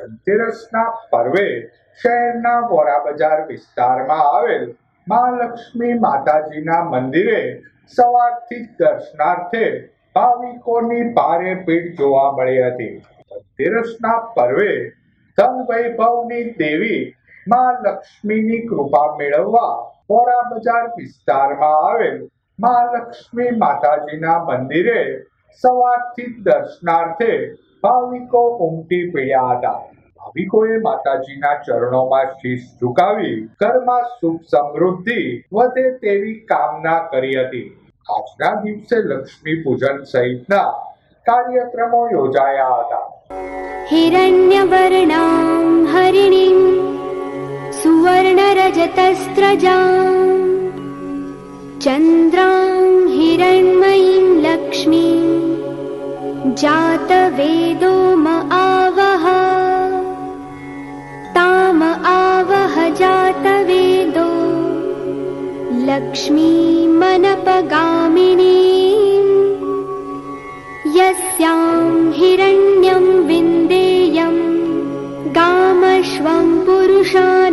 ધનતેરસના પર્વે શહેરના વોરા બજાર વિસ્તારમાં આવેલ મહાલક્ષ્મી માતાજીના મંદિરે સવારથી દર્શનાર્થે ભાવિકોની ભારે ભીડ જોવા મળી હતી. ધનતેરસના પર્વે ધન વૈભવની દેવી મા લક્ષ્મીની કૃપા મેળવવા વોરા બજાર વિસ્તારમાં આવેલ મહાલક્ષ્મી માતાજીના મંદિરે સવારથી દર્શનાર્થે ભાવિકો ઉમટી પડ્યા હતા. ભાવિકોએ માતાજીના ચરણોમાં શીશ ઝુકાવી ઘરમાં સુખ સમૃદ્ધિ વધે તેવી કામના કરી હતી. આજના દિવસે લક્ષ્મી પૂજન સહિતના કાર્યક્રમો યોજાયા હતા. હિરણ્ય હરિણી સુવર્ણ સુવર્ણરજતસ્ત્રજાં ચંદ્રા जातवेदो म आवह। ताम आवहाव जातवेदो। लक्ष्मीमनपगामिनी यस्यां हिरण्यं विन्देयं। गामश्वं पुरुषा